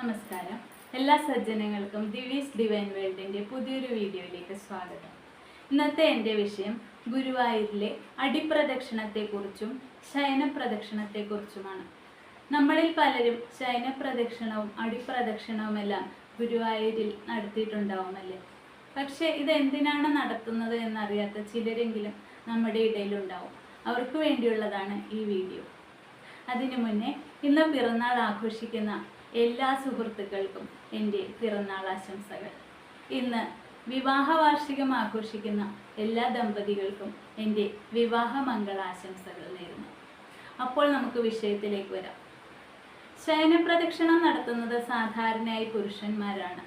നമസ്കാരം. എല്ലാ സജ്ജനങ്ങൾക്കും ദിവീസ് ഡിവൈൻ വേൾഡിന്റെ പുതിയൊരു വീഡിയോയിലേക്ക് സ്വാഗതം. ഇന്നത്തെ എന്റെ വിഷയം ഗുരുവായൂരിലെ അടിപ്രദക്ഷിണത്തെക്കുറിച്ചും ശയനപ്രദക്ഷിണത്തെക്കുറിച്ചുമാണ്. നമ്മളിൽ പലരും ശയനപ്രദക്ഷിണവും അടിപ്രദക്ഷിണവുമെല്ലാം ഗുരുവായൂരിൽ നടത്തിയിട്ടുണ്ടാവുമല്ലേ? പക്ഷേ ഇതെന്തിനാണ് നടത്തുന്നത് എന്നറിയാത്ത ചിലരെങ്കിലും നമ്മുടെ ഇടയിലുണ്ടാവും. അവർക്ക് വേണ്ടിയുള്ളതാണ് ഈ വീഡിയോ. അതിനു മുന്നേ ഇന്ന് പിറന്നാൾ ആഘോഷിക്കുന്ന എല്ലാ സുഹൃത്തുക്കൾക്കും എന്റെ പിറന്നാൾ ആശംസകൾ. ഇന്ന് വിവാഹ വാർഷികം ആഘോഷിക്കുന്ന എല്ലാ ദമ്പതികൾക്കും എന്റെ വിവാഹ മംഗളാശംസകൾ നേരുന്നു. അപ്പോൾ നമുക്ക് വിഷയത്തിലേക്ക് വരാം. ശയനപ്രദക്ഷിണം നടത്തുന്നത് സാധാരണയായി പുരുഷന്മാരാണ്.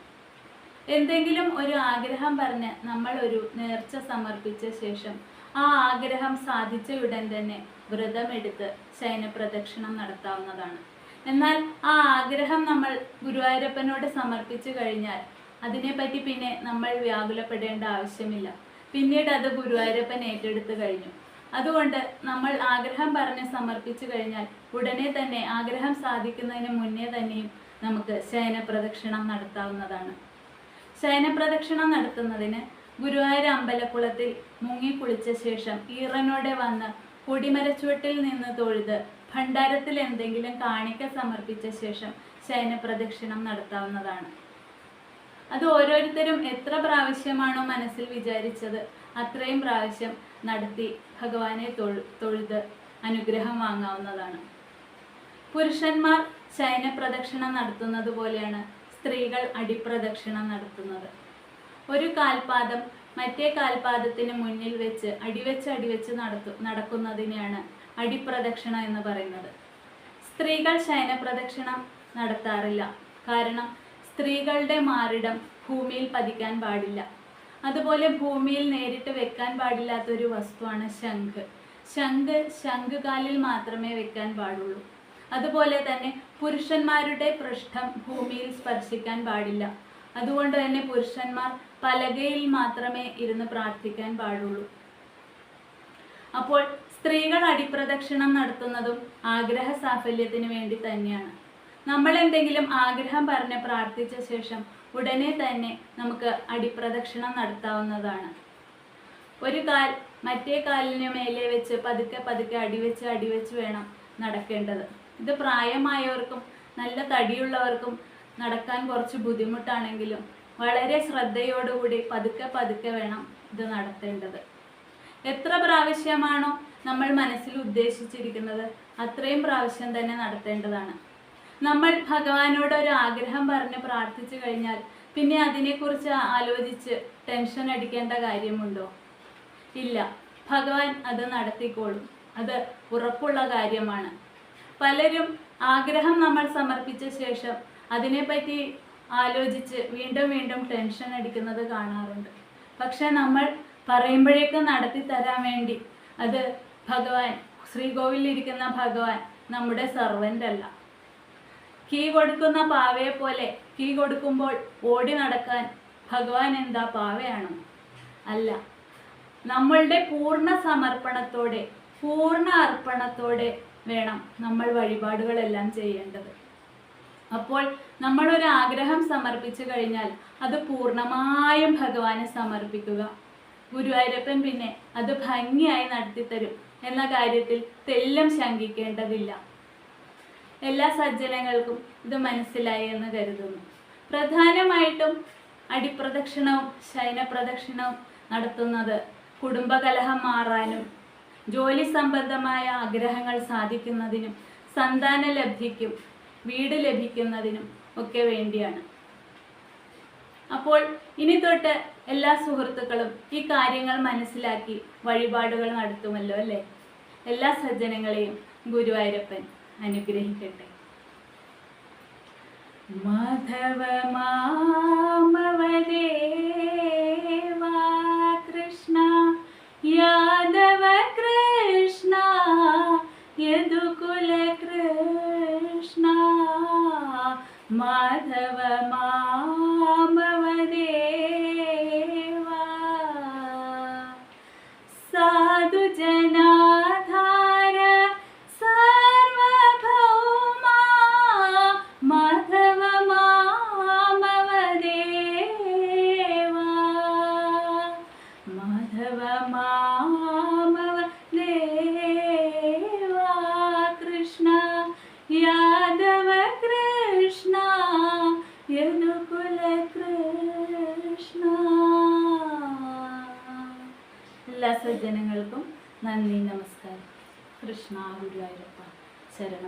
എന്തെങ്കിലും ഒരു ആഗ്രഹം പറഞ്ഞ് നമ്മൾ ഒരു നേർച്ച സമർപ്പിച്ച ശേഷം ആ ആഗ്രഹം സാധിച്ച ഉടൻ തന്നെ വ്രതമെടുത്ത് ശയനപ്രദക്ഷിണം നടത്താവുന്നതാണ്. എന്നാൽ ആ ആഗ്രഹം നമ്മൾ ഗുരുവായൂരപ്പനോട് സമർപ്പിച്ചു കഴിഞ്ഞാൽ അതിനെപ്പറ്റി പിന്നെ നമ്മൾ വ്യാകുലപ്പെടേണ്ട ആവശ്യമില്ല. പിന്നീട് അത് ഗുരുവായൂരപ്പൻ ഏറ്റെടുത്തു കഴിഞ്ഞു. അതുകൊണ്ട് നമ്മൾ ആഗ്രഹം പറഞ്ഞ് സമർപ്പിച്ചു കഴിഞ്ഞാൽ ഉടനെ തന്നെ ആഗ്രഹം സാധിക്കുന്നതിന് മുന്നേ തന്നെയും നമുക്ക് ശയനപ്രദക്ഷിണം നടത്താവുന്നതാണ്. ശയനപ്രദക്ഷിണം നടത്തുന്നതിന് ഗുരുവായൂർ അമ്പലക്കുളത്തിൽ മുങ്ങിക്കുളിച്ച ശേഷം ഈറനോടെ വന്ന് കൊടിമരച്ചുവട്ടിൽ നിന്ന് തൊഴുത് ഭണ്ഡാരത്തിൽ എന്തെങ്കിലും കാണിക്ക സമർപ്പിച്ച ശേഷം ശയനപ്രദക്ഷിണം നടത്താവുന്നതാണ്. അത് ഓരോരുത്തരും എത്ര പ്രാവശ്യമാണോ മനസ്സിൽ വിചാരിച്ചത് അത്രയും പ്രാവശ്യം നടത്തി ഭഗവാനെ തൊഴു തൊഴുത് അനുഗ്രഹം വാങ്ങാവുന്നതാണ്. പുരുഷന്മാർ ശയനപ്രദക്ഷിണം നടത്തുന്നത് പോലെയാണ് സ്ത്രീകൾ അടിപ്രദക്ഷിണം നടത്തുന്നത്. ഒരു കാൽപാദം മറ്റേ കാൽപാദത്തിന് മുന്നിൽ വെച്ച് അടിവെച്ച് അടിവെച്ച് നടത്തു നടക്കുന്നതിനെയാണ് അടിപ്രദക്ഷിണ എന്ന് പറയുന്നത്. സ്ത്രീകൾ ശയനപ്രദക്ഷിണം നടത്താറില്ല. കാരണം സ്ത്രീകളുടെ മാറിടം ഭൂമിയിൽ പതിക്കാൻ പാടില്ല. അതുപോലെ ഭൂമിയിൽ നേരിട്ട് വെക്കാൻ പാടില്ലാത്ത ഒരു വസ്തുവാണ് ശംഖ്. ശംഖ് ശംഖുകാലിൽ മാത്രമേ വെക്കാൻ പാടുള്ളൂ. അതുപോലെ തന്നെ പുരുഷന്മാരുടെ പൃഷ്ഠം ഭൂമിയിൽ സ്പർശിക്കാൻ പാടില്ല. അതുകൊണ്ട് തന്നെ പുരുഷന്മാർ പലകയിൽ മാത്രമേ ഇരുന്ന് പ്രാർത്ഥിക്കാൻ പാടുള്ളൂ. അപ്പോൾ സ്ത്രീകൾ അടിപ്രദക്ഷിണം നടത്തുന്നതും ആഗ്രഹ സാഫല്യത്തിന് വേണ്ടി തന്നെയാണ്. നമ്മൾ എന്തെങ്കിലും ആഗ്രഹം പറഞ്ഞ് പ്രാർത്ഥിച്ച ശേഷം ഉടനെ തന്നെ നമുക്ക് അടിപ്രദക്ഷിണം നടത്താവുന്നതാണ്. ഒരു കാൽ മറ്റേ കാലിന് മേലെ വെച്ച് പതുക്കെ പതുക്കെ അടിവെച്ച് അടിവെച്ച് വേണം നടക്കേണ്ടത്. ഇത് പ്രായമായവർക്കും നല്ല തടിയുള്ളവർക്കും നടക്കാൻ കുറച്ച് ബുദ്ധിമുട്ടാണെങ്കിലും വളരെ ശ്രദ്ധയോടുകൂടി പതുക്കെ പതുക്കെ വേണം ഇത് നടത്തേണ്ടത്. എത്ര പ്രാവശ്യമാണോ നമ്മൾ മനസ്സിൽ ഉദ്ദേശിച്ചിരിക്കുന്നത് അത്രയും പ്രാവശ്യം തന്നെ നടത്തേണ്ടതാണ്. നമ്മൾ ഭഗവാനോട് ഒരു ആഗ്രഹം പറഞ്ഞ് പ്രാർത്ഥിച്ചു കഴിഞ്ഞാൽ പിന്നെ അതിനെക്കുറിച്ച് ആലോചിച്ച് ടെൻഷൻ അടിക്കേണ്ട കാര്യമുണ്ടോ? ഇല്ല. ഭഗവാൻ അത് നടത്തിക്കോളും. അത് ഉറപ്പുള്ള കാര്യമാണ്. പലരും ആഗ്രഹം നമ്മൾ സമർപ്പിച്ച ശേഷം അതിനെപ്പറ്റി ആലോചിച്ച് വീണ്ടും വീണ്ടും ടെൻഷൻ അടിക്കുന്നത് കാണാറുണ്ട്. പക്ഷെ നമ്മൾ പറയുമ്പോഴേക്കും നടത്തി തരാൻ വേണ്ടി അത് ഭഗവാൻ ശ്രീകോവിലിരിക്കുന്ന ഭഗവാൻ നമ്മുടെ സർവന്റ് അല്ല. കീ കൊടുക്കുന്ന പാവയെ പോലെ കീ കൊടുക്കുമ്പോൾ ഓടി നടക്കാൻ ഭഗവാൻ എന്താ പാവയാണോ? അല്ല. നമ്മളുടെ പൂർണ സമർപ്പണത്തോടെ പൂർണ അർപ്പണത്തോടെ വേണം നമ്മൾ വഴിപാടുകളെല്ലാം ചെയ്യേണ്ടത്. അപ്പോൾ നമ്മൾ ഒരു ആഗ്രഹം സമർപ്പിച്ചു കഴിഞ്ഞാൽ അത് പൂർണമായും ഭഗവാനെ സമർപ്പിക്കുക. ഗുരുവായൂരപ്പൻ പിന്നെ അത് ഭംഗിയായി നടത്തിത്തരും എന്ന കാര്യത്തിൽ തെല്ലും ശങ്കിക്കേണ്ടതില്ല. എല്ലാ സജ്ജനങ്ങൾക്കും ഇത് മനസ്സിലായി എന്ന് കരുതുന്നു. പ്രധാനമായിട്ടും അടിപ്രദക്ഷിണവും ശയനപ്രദക്ഷിണവും നടത്തുന്നത് കുടുംബകലഹം മാറാനും ജോലി സംബന്ധമായ ആഗ്രഹങ്ങൾ സാധിക്കുന്നതിനും സന്താന ലബ്ധിക്കും വീട് ലഭിക്കുന്നതിനും ഒക്കെ വേണ്ടിയാണ്. അപ്പോൾ ഇനി തൊട്ട് എല്ലാ സുഹൃത്തുക്കളും ഈ കാര്യങ്ങൾ മനസ്സിലാക്കി വഴിപാടുകൾ നടത്തുമല്ലോ അല്ലേ? എല്ലാ സജ്ജനങ്ങളെയും ഗുരുവായൂരപ്പൻ അനുഗ്രഹിക്കട്ടെ. മാധവ മാമവദേവാ സജ്ജനങ്ങൾക്കും നന്ദി നമസ്കാരം. കൃഷ്ണ ഗുരുവായൂരപ്പ ശരണം.